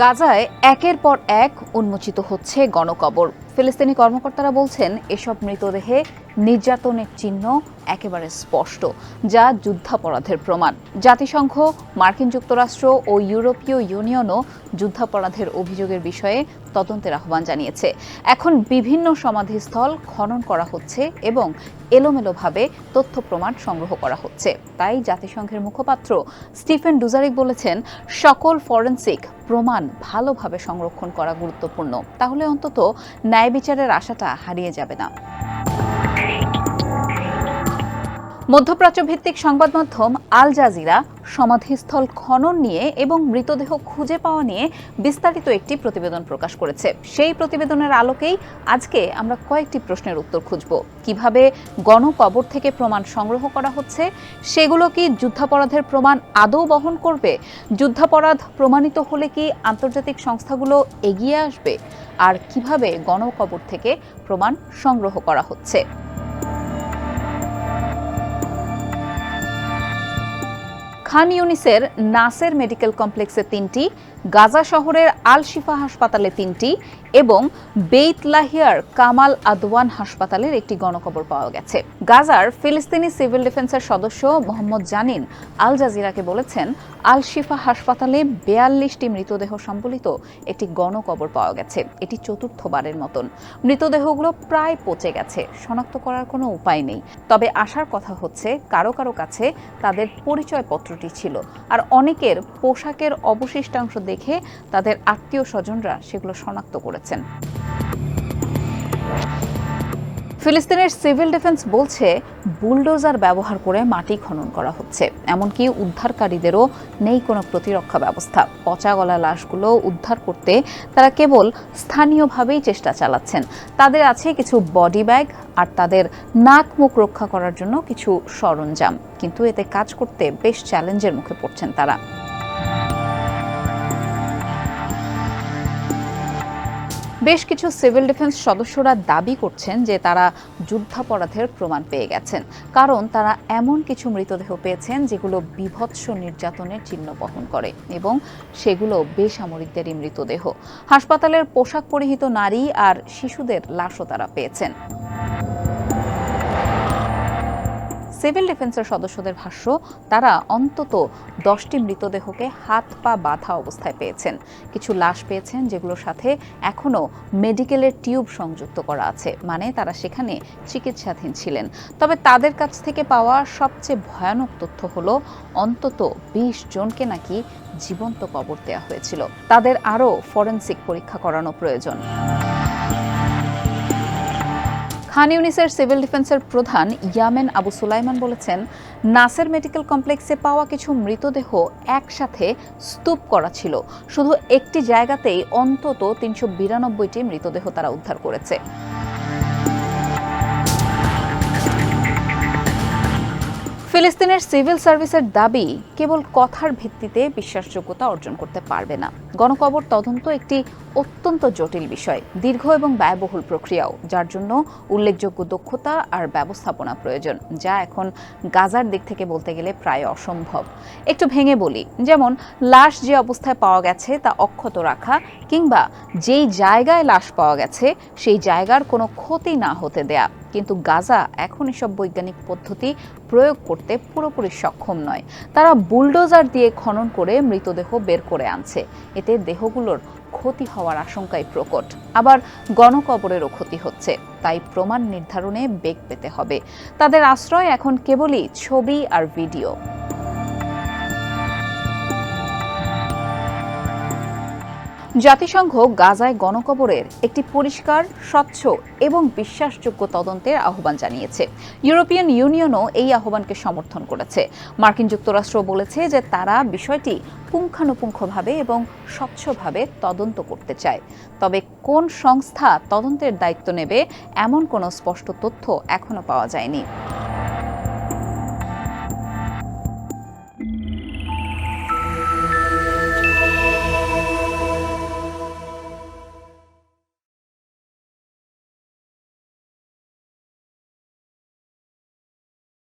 গাজায় একের পর এক উন্মোচিত হচ্ছে গণকবর। ফিলিস্তিনি কর্মকর্তারা বলছেন, এসব মৃতদেহে নির্যাতনের চিহ্ন একেবারে স্পষ্ট, যা যুদ্ধাপরাধের প্রমাণ। জাতিসংঘ, মার্কিন যুক্তরাষ্ট্র ও ইউরোপীয় ইউনিয়নও যুদ্ধাপরাধের অভিযোগের বিষয়ে তদন্তের আহ্বান জানিয়েছে। এখন বিভিন্ন সমাধিস্থল খনন করা হচ্ছে এবং এলোমেলোভাবে তথ্য প্রমাণ সংগ্রহ করা হচ্ছে। তাই জাতিসংঘের মুখপাত্র স্টিফেন ডুজারিক বলেছেন, সকল ফরেন্সিক প্রমাণ ভালোভাবে সংরক্ষণ করা গুরুত্বপূর্ণ। তাহলে অন্তত ন্যায় বিচারের আশাটা হারিয়ে যাবে না। মধ্যপ্রাচ্য ভিত্তিক সংবাদ মাধ্যম আল জাজিরা সমাধিস্থল খনন নিয়ে এবং মৃতদেহ খুঁজে পাওয়া নিয়ে বিস্তারিত একটি প্রতিবেদন প্রকাশ করেছে। সেই প্রতিবেদনের আলোকেই আজকে আমরা কয়েকটি প্রশ্নের উত্তর খুঁজব। কীভাবে গণকবর থেকে প্রমাণ সংগ্রহ করা হচ্ছে? সেগুলো কি যুদ্ধাপরাধের প্রমাণ আদৌ বহন করবে? যুদ্ধাপরাধ প্রমাণিত হলে কি আন্তর্জাতিক সংস্থাগুলো এগিয়ে আসবে? আর কীভাবে গণকবর থেকে প্রমাণ সংগ্রহ করা হচ্ছে? খান ইউনিসের নাসের মেডিকেল কমপ্লেক্সে তিনটি গাজা শহরের আল শিফা হাসপাতালে তিনটি এবং বেইত লাহিয়ার কামাল আদওয়ান হাসপাতালের একটি গণকবর পাওয়া গেছে। গাজার ফিলিস্তিনি সিভিল ডিফেন্সের সদস্য মোহাম্মদ জানিন, আল জাজিরাকে বলেছেন আল শিফা হাসপাতালে বেয়াল্লিশটি মৃতদেহ সম্বলিত একটি গণকবর পাওয়া গেছে। এটি চতুর্থবারের মতন। মৃতদেহগুলো প্রায় পচে গেছে, শনাক্ত করার কোনো উপায় নেই। তবে আসার কথা হচ্ছে, কারও কারও কাছে তাদের পরিচয়পত্রটি ছিল। আর অনেকের পোশাকের অবশিষ্টাংশ দেখে তাদের আত্মীয় স্বজনরা সেগুলো শনাক্ত করেছেন। ফিলিস্তিনের সিভিল ডিফেন্স বলছে, বুলডোজার ব্যবহার করে মাটি খনন করা হচ্ছে। এমনকি উদ্ধারকারীদেরও নেই কোনো প্রতিরক্ষা ব্যবস্থা। পচা গলা লাশগুলো উদ্ধার করতে তারা কেবল স্থানীয়ভাবেই চেষ্টা চালাচ্ছেন। তাদের আছে কিছু বডি ব্যাগ আর তাদের নাক মুখ রক্ষা করার জন্য কিছু সরঞ্জাম। কিন্তু এতে কাজ করতে বেশ চ্যালেঞ্জের মুখে পড়ছেন তারা। বেশ কিছু সিভিল ডিফেন্স সদস্যরা দাবি করছেন যে তারা যুদ্ধাপরাধের প্রমাণ পেয়ে গেছেন। কারণ তারা এমন কিছু মৃতদেহ পেয়েছেন যেগুলো বিভৎস নির্যাতনের চিহ্ন বহন করে এবং সেগুলো বেসামরিকদেরই মৃতদেহ। হাসপাতালের পোশাক পরিহিত নারী আর শিশুদের লাশও তারা পেয়েছেন। সিভিল ডিফেন্সের সদস্যদের ভাষ্য, তারা অন্তত দশটি মৃতদেহকে হাত পা বাঁধা অবস্থায় পেয়েছেন। কিছু লাশ পেয়েছেন যেগুলোর সাথে এখনও মেডিকেলের টিউব সংযুক্ত করা আছে মানে তারা সেখানে চিকিৎসাধীন ছিলেন। তবে তাদের কাছ থেকে পাওয়া সবচেয়ে ভয়ানক তথ্য হলো, অন্তত বিশ জনকে নাকি জীবন্ত কবর দেওয়া হয়েছিল। তাদের আরও ফরেন্সিক পরীক্ষা করানো প্রয়োজন। খান ইউনিসের সিভিল ডিফেন্সের প্রধান ইয়ামেন আবু সুলাইমান বলেছেন, নাসের মেডিকেল কমপ্লেক্সে পাওয়া কিছু মৃতদেহ একসাথে স্তূপ করা ছিল। শুধু একটি জায়গাতেই অন্তত তিনশো বিরানব্বইটি মৃতদেহ তারা উদ্ধার করেছে। ফিলিস্তিনের সিভিল সার্ভিসের দাবি কেবল কথার ভিত্তিতে বিশ্বাসযোগ্যতা অর্জন করতে পারবে না। গণকবর তদন্ত একটি অত্যন্ত জটিল বিষয়, দীর্ঘ এবং ব্যয়বহুল প্রক্রিয়াও, যার জন্য উল্লেখযোগ্য দক্ষতা আর ব্যবস্থাপনা প্রয়োজন, যা এখন গাজার দিক থেকে বলতে গেলে প্রায় অসম্ভব। একটু ভেঙে বলি, যেমন লাশ যে অবস্থায় পাওয়া গেছে তা অক্ষত রাখা কিংবা যেই জায়গায় লাশ পাওয়া গেছে সেই জায়গার কোনো ক্ষতি না হতে দেয়া। কিন্তু গাজা এখন এসব বৈজ্ঞানিক পদ্ধতি প্রয়োগ করতে পুরোপুরি সক্ষম নয়। তারা বুলডোজার দিয়ে খনন করে মৃতদেহ বের করে আনছে। এতে দেহগুলোর ক্ষতি হওয়ার আশঙ্কাই প্রকট। আবার গণকবরেরও ক্ষতি হচ্ছে। তাই প্রমাণ নির্ধারণে বেগ পেতে হবে। তাদের আশ্রয় এখন কেবলই ছবি আর ভিডিও। জাতিসংঘ গাজায় গণকবরের একটি পরিষ্কার, স্বচ্ছ এবং বিশ্বাসযোগ্য তদন্তের আহ্বান জানিয়েছে। ইউরোপিয়ান ইউনিয়নও এই আহ্বানকে সমর্থন করেছে। মার্কিন যুক্তরাষ্ট্র বলেছে যে তারা বিষয়টি পুঙ্খানুপুঙ্খভাবে এবং স্বচ্ছভাবে তদন্ত করতে চায়। তবে কোন সংস্থা তদন্তের দায়িত্ব নেবে, এমন কোনো স্পষ্ট তথ্য এখনও পাওয়া যায়নি।